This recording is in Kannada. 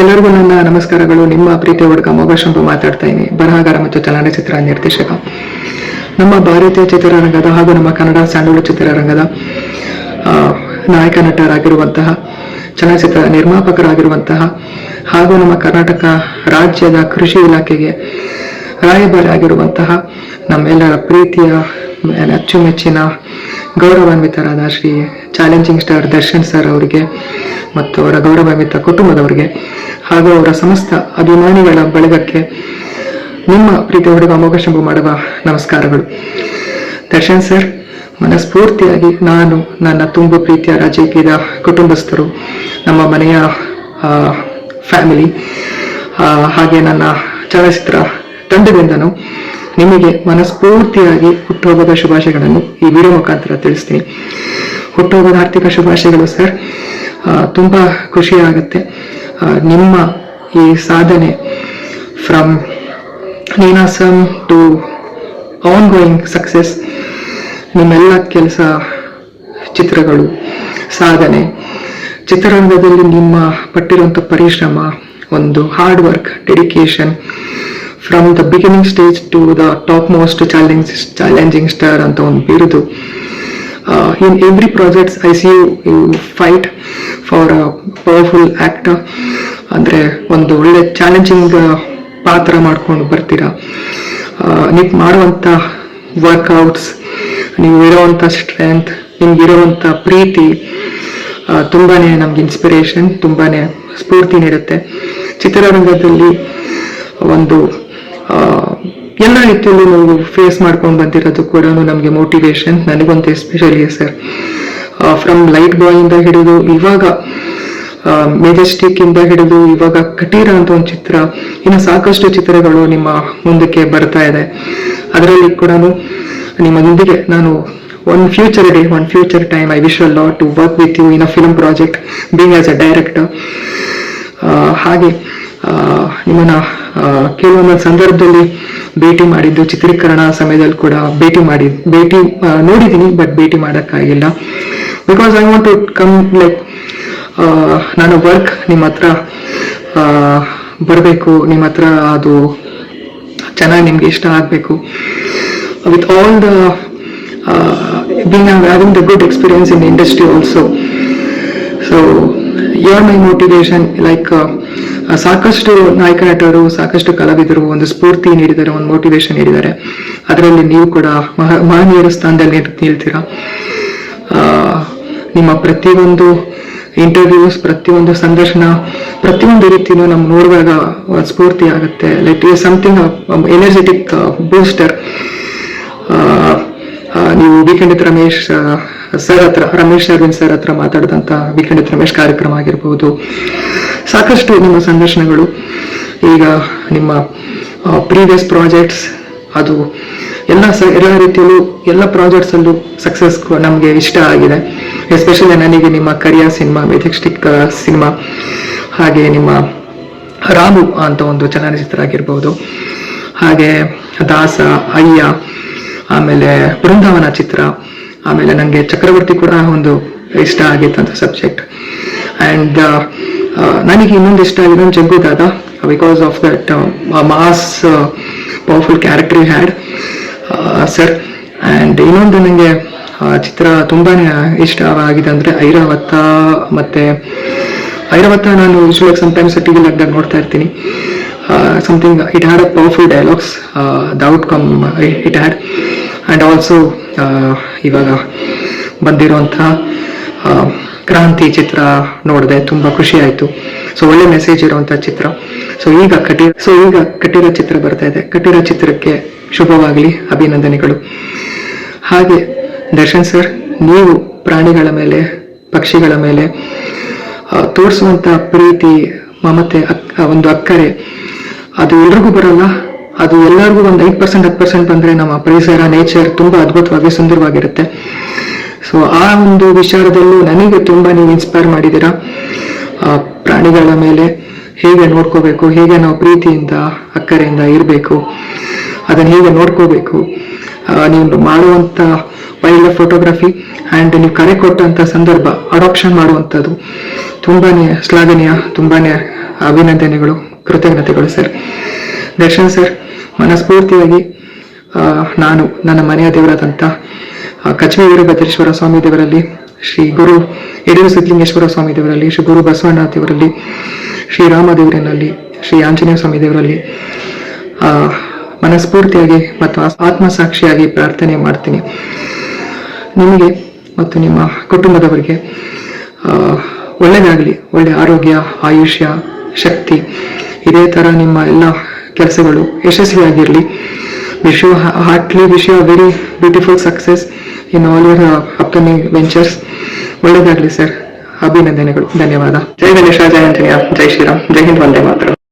ಎಲ್ಲರಿಗೂ ನನ್ನ ನಮಸ್ಕಾರಗಳು. ನಿಮ್ಮ ಪ್ರೀತಿಯ ಹುಡುಗ ಮೊಗಶಂಭು ಮಾತಾಡ್ತಾ ಇದ್ದೀನಿ. ಬರಹಗಾರ ಮತ್ತು ಚಲನಚಿತ್ರ ನಿರ್ದೇಶಕ. ನಮ್ಮ ಭಾರತೀಯ ಚಿತ್ರರಂಗದ ಹಾಗೂ ನಮ್ಮ ಕನ್ನಡ ಸ್ಯಾಂಡಲ್ವುಡ್ ಚಿತ್ರರಂಗದ ನಾಯಕ ನಟರಾಗಿರುವಂತಹ, ಚಲನಚಿತ್ರ ನಿರ್ಮಾಪಕರಾಗಿರುವಂತಹ ಹಾಗೂ ನಮ್ಮ ಕರ್ನಾಟಕ ರಾಜ್ಯದ ಕೃಷಿ ಇಲಾಖೆಗೆ ರಾಯಭಾರಿ ಆಗಿರುವಂತಹ ನಮ್ಮೆಲ್ಲರ ಪ್ರೀತಿಯ ಅಚ್ಚುಮೆಚ್ಚಿನ ಗೌರವಾನ್ವಿತರಾದ Shri challenging star Darshan sir ಅವರಿಗೆ ಮತ್ತು ಅವರ ಗೌರವಾನ್ವಿತ ಕುಟುಂಬದವರಿಗೆ ಹಾಗೂ ಅವರ ಸಮಸ್ತ ಅಭಿಮಾನಿಗಳ ಬಳಗಕ್ಕೆ ನಿಮ್ಮ ಪ್ರೀತಿ ಹುಡುಗ ಅಮೋಘ ಮಾಡುವ ನಮಸ್ಕಾರಗಳು. ದರ್ಶನ್ ಸರ್, ಮನಸ್ಫೂರ್ತಿಯಾಗಿ ನಾನು ನನ್ನ ತುಂಬ ಪ್ರೀತಿಯ ರಾಜಕೀಯದ ಕುಟುಂಬಸ್ಥರು, ನಮ್ಮ ಮನೆಯ ಫ್ಯಾಮಿಲಿ ಹಾಗೆ ನನ್ನ ಚಲನಚಿತ್ರ ತಂಡದಿಂದನೂ ನಿಮಗೆ ಮನಸ್ಫೂರ್ತಿಯಾಗಿ ಹುಟ್ಟುಹಬ್ಬದ ಶುಭಾಶಯಗಳನ್ನು ಈ ವಿಡಿಯೋ ಮುಖಾಂತರ ತಿಳಿಸ್ತೀನಿ. ಹುಟ್ಟುಹಬ್ಬದ ಆರ್ಥಿಕ ಶುಭಾಶಯಗಳು ಸರ್. ತುಂಬ ಖುಷಿ ಆಗುತ್ತೆ. ನಿಮ್ಮ ಈ ಸಾಧನೆ from Ninasam to ongoing success ನಿಮ್ಮೆಲ್ಲ ಕೆಲಸ, ಚಿತ್ರಗಳು, ಸಾಧನೆ, ಚಿತ್ರರಂಗದಲ್ಲಿ ನಿಮ್ಮ ಪಟ್ಟಿರುವಂಥ ಪರಿಶ್ರಮ, ಒಂದು hard work dedication from the beginning stage to the top most challenge challenging star ಅಂತ ಒಂದು ಬಿರುದು. In every projects I see you you fight for powerful act ಅಂದರೆ ಒಂದು ಒಳ್ಳೆ ಚಾಲೆಂಜಿಂಗ್ ಪಾತ್ರ ಮಾಡ್ಕೊಂಡು ಬರ್ತೀರಾ. ನೀವು ಮಾಡುವಂಥ ವರ್ಕೌಟ್ಸ್ ನೀವು ಇರೋವಂಥ ಸ್ಟ್ರೆಂತ್ ನಿಮ್ಗಿರೋವಂಥ ಪ್ರೀತಿ ತುಂಬಾ ನಮ್ಗೆ ಇನ್ಸ್ಪಿರೇಷನ್ ತುಂಬಾ ಸ್ಫೂರ್ತಿ ನೀಡುತ್ತೆ. ಚಿತ್ರರಂಗದಲ್ಲಿ ಒಂದು ಎಲ್ಲ ರೀತಿಯಲ್ಲೂ ನಾವು ಫೇಸ್ ಮಾಡ್ಕೊಂಡು ಬಂದಿರೋದು ಕೂಡ ನಮಗೆ ಮೋಟಿವೇಶನ್ ನನಗಂತೂ especially sir from light boy ಇಂದ ಹಿಡಿದು ಇವಾಗ ಮೆಜೆಸ್ಟಿಕ್ ಇಂದ ಹಿಡಿದು ಇವಾಗ ಕಟೀರ ಅಂತ ಒಂದು ಚಿತ್ರ, ಇನ್ನು ಸಾಕಷ್ಟು ಚಿತ್ರಗಳು ನಿಮ್ಮ ಮುಂದಕ್ಕೆ ಬರ್ತಾ ಇದೆ. ಅದರಲ್ಲಿ ಕೂಡ ನಿಮ್ಮೊಂದಿಗೆ ನಾನು one future day one future time I wish a lot to work with you in a film project being as a director ಹಾಗೆ ನಿಮ್ಮನ್ನ ಕೆಲವೊಂದು ಸಂದರ್ಭದಲ್ಲಿ ಭೇಟಿ ಮಾಡಿದ್ದು, ಚಿತ್ರೀಕರಣ ಸಮಯದಲ್ಲಿ ಕೂಡ ಭೇಟಿ ಮಾಡಿ, ಭೇಟಿ ನೋಡಿದ್ದೀನಿ ಬಟ್ ಭೇಟಿ ಮಾಡೋಕ್ಕಾಗಿಲ್ಲ because I want to come like ನಾನು ವರ್ಕ್ ನಿಮ್ಮ ಹತ್ರ ಬರಬೇಕು, ನಿಮ್ಮ ಹತ್ರ ಅದು ಚೆನ್ನಾಗಿ ನಿಮ್ಗೆ ಇಷ್ಟ ಆಗಬೇಕು with all the being having the good experience in industry also. So you my motivation like ಸಾಕಷ್ಟು ನಾಯಕ ನಟರು ಸಾಕಷ್ಟು ಕಲಾವಿದರು ಒಂದು ಸ್ಫೂರ್ತಿ ನೀಡಿದ್ದಾರೆ, ಒಂದು ಮೋಟಿವೇಶನ್ ನೀಡಿದ್ದಾರೆ. ಅದರಲ್ಲಿ ನೀವು ಕೂಡ ಮಹಾ, ಮಹನೀಯರ ಸ್ಥಾನದಲ್ಲಿ ನಿಲ್- ನಿಲ್ತೀರಾ? ನಿಮ್ಮ ಪ್ರತಿಯೊಂದು ಇಂಟರ್ವ್ಯೂಸ್ ಪ್ರತಿಯೊಂದು ಸಂದರ್ಶನ, ಪ್ರತಿಯೊಂದು ರೀತಿಯೂ ನಮ್ಗೆ ನೋಡುವಾಗ ಸ್ಫೂರ್ತಿ ಆಗುತ್ತೆ. ಲೈಕ್ ಸಮಥಿಂಗ್ ಎನರ್ಜೆಟಿಕ್ ಬೂಸ್ಟರ್ ನೀವು ವೀಕೆಂಡ್ ರಮೇಶ್ ಸರ್ ಹತ್ರ, ರಮೇಶ್ ಅರವಿಂದ್ ಸರ್ ಹತ್ರ ಮಾತಾಡಿದಂತ ವೀಕೆಂಡ್ ರಮೇಶ್ ಕಾರ್ಯಕ್ರಮ ಆಗಿರ್ಬೋದು. ಸಾಕಷ್ಟು ನಿಮ್ಮ ಸಂದರ್ಶನಗಳು. ಈಗ ನಿಮ್ಮ ಪ್ರೀವಿಯಸ್ ಪ್ರಾಜೆಕ್ಟ್ಸ್ ಅದು ಎಲ್ಲ ಸ, ಎಲ್ಲ ರೀತಿಯಲ್ಲೂ ಎಲ್ಲ ಪ್ರಾಜೆಕ್ಟ್ಸ್ ಅಲ್ಲೂ ಸಕ್ಸಸ್ ನಮಗೆ ಇಷ್ಟ ಆಗಿದೆ. ಎಸ್ಪೆಷಲಿ ನನಗೆ ನಿಮ್ಮ ಕರಿಯಾ ಸಿನಿಮಾ ಮೆಜೆಸ್ಟಿಕ್ ಸಿನಿಮಾ ಹಾಗೆ ನಿಮ್ಮ ರಾಮು ಅಂತ ಒಂದು ಚಲನಚಿತ್ರ ಆಗಿರ್ಬೋದು. ಹಾಗೆ ದಾಸ, ಅಯ್ಯ ಆಮೇಲೆ ಬೃಂದಾವನ ಚಿತ್ರ, ಆಮೇಲೆ ನನಗೆ ಚಕ್ರವರ್ತಿ ಕೂಡ ಒಂದು ಇಷ್ಟ ಆಗಿತ್ತಂತ ಸಬ್ಜೆಕ್ಟ್ ಆ್ಯಂಡ್ ನನಗೆ ಇನ್ನೊಂದು ಇಷ್ಟ ಆಗಿದೆ Jaggu Dada because of that mass powerful character had sir and ಇನ್ನೊಂದು ನನಗೆ ಚಿತ್ರ ತುಂಬಾನೇ ಇಷ್ಟವಾಗಿದೆ ಅಂದರೆ ಐರಾವತ ಮತ್ತು ಐರಾವತ ನಾನು ಯೂಶ್ವಲಾಗಿ ಸಮಟೈಮ್ಸ್ ಟಿ ವಿ ಲಗ್ದಾಗ ನೋಡ್ತಾ ಇರ್ತೀನಿ. Something it had dialogues uh, the the outcome it had and also ಇವಾಗ ಬಂದಿರುವಂಥ ಕ್ರಾಂತಿ ಚಿತ್ರ ನೋಡಿದೆ ತುಂಬ ಖುಷಿ ಆಯಿತು. ಸೊ ಒಳ್ಳೆ ಮೆಸೇಜ್ ಇರುವಂಥ ಚಿತ್ರ. ಸೊ ಈಗ ಕಟೀರ ಸೊ ಈಗ ಕಟ್ಟಿರೋ ಚಿತ್ರ ಬರ್ತಾ ಇದೆ. ಕಟ್ಟಿರೋ ಚಿತ್ರಕ್ಕೆ ಶುಭವಾಗಲಿ ಅಭಿನಂದನೆಗಳು. ಹಾಗೆ ದರ್ಶನ್ ಸರ್ ನೀವು ಪ್ರಾಣಿಗಳ ಮೇಲೆ ಪಕ್ಷಿಗಳ ಮೇಲೆ ಆ, ತೋರಿಸುವಂತ ಪ್ರೀತಿ ಮಮತೆ ಒಂದು ಅಕ್ಕರೆ ಅದು ಎಲ್ರಿಗೂ ಬರಲ್ಲ. ಅದು ಎಲ್ಲರಿಗೂ ಒಂದು ಐದು ಪರ್ಸೆಂಟ್ ಹತ್ತು ಪರ್ಸೆಂಟ್ ಬಂದ್ರೆ ನಮ್ಮ ಪರಿಸರ ನೇಚರ್ ತುಂಬಾ ಅದ್ಭುತವಾಗಿ ಸುಂದರವಾಗಿರುತ್ತೆ. ಸೊ ಆ ಒಂದು ವಿಚಾರದಲ್ಲೂ ನನಗೆ ತುಂಬಾ ನೀವು ಇನ್ಸ್ಪೈರ್ ಆ, ಪ್ರಾಣಿಗಳ ಮೇಲೆ ಹೇಗೆ ನೋಡ್ಕೋಬೇಕು ಹೇಗೆ ನಾವು ಪ್ರೀತಿಯಿಂದ ಅಕ್ಕರೆಯಿಂದ ಇರಬೇಕು ಅದನ್ನು ಹೇಗೆ ನೋಡ್ಕೋಬೇಕು. ನೀವು ಮಾಡುವಂತ ವೈಲ್ಡ್ ಲೈಫ್ ಫೋಟೋಗ್ರಫಿ ಆ್ಯಂಡ್ ನೀವು ಕರೆ ಕೊಟ್ಟಂಥ ಸಂದರ್ಭ ಅಡಾಪ್ಷನ್ ಮಾಡುವಂಥದ್ದು ತುಂಬಾ ಶ್ಲಾಘನೀಯ ತುಂಬಾ ಅಭಿನಂದನೆಗಳು. ಕೃತಜ್ಞತೆಗಳು ಸರ್. ದರ್ಶನ್ ಸರ್, ಮನಸ್ಫೂರ್ತಿಯಾಗಿ ನಾನು ನನ್ನ ಮನೆಯ ದೇವರಾದಂಥ ಕಚ್ಮಿ ವೀರಭದ್ರೇಶ್ವರ ಸ್ವಾಮಿ ದೇವರಲ್ಲಿ, ಶ್ರೀ ಗುರು ಯಡಿಯೂರು ಸಿದ್ಧಲಿಂಗೇಶ್ವರ ಸ್ವಾಮಿ ದೇವರಲ್ಲಿ, ಶ್ರೀ ಗುರು ಬಸವಣ್ಣ ದೇವರಲ್ಲಿ ದೇವರಿನಲ್ಲಿ ಶ್ರೀ ಆಂಜನೇಯ ಸ್ವಾಮಿ ದೇವರಲ್ಲಿ ಮನಸ್ಫೂರ್ತಿಯಾಗಿ ಮತ್ತು ಆತ್ಮಸಾಕ್ಷಿಯಾಗಿ ಪ್ರಾರ್ಥನೆ ಮಾಡ್ತೀನಿ. ನಿಮಗೆ ಮತ್ತು ನಿಮ್ಮ ಕುಟುಂಬದವರಿಗೆ ಒಳ್ಳೆಯದಾಗಲಿ ಒಳ್ಳೆ ಆರೋಗ್ಯ, ಆಯುಷ್ಯ, ಶಕ್ತಿ ಇದೇ ತರ ನಿಮ್ಮ ಎಲ್ಲ ಕೆಲಸಗಳು ಯಶಸ್ವಿಯಾಗಿರಲಿ. Wish you heartly wish you very beautiful success in all your upcoming ventures ಒಳ್ಳೆಯದಾಗಲಿ ಸರ್ ಅಭಿನಂದನೆಗಳು. ಧನ್ಯವಾದ. ಜೈ ಗಣೇಶ, ಜೈ ಆಂಜನೇಯ, ಜೈ ಶ್ರೀರಾಮ್, ಜೈ ಹಿಂದ್, ವಂದೇ ಮಾತರಂ.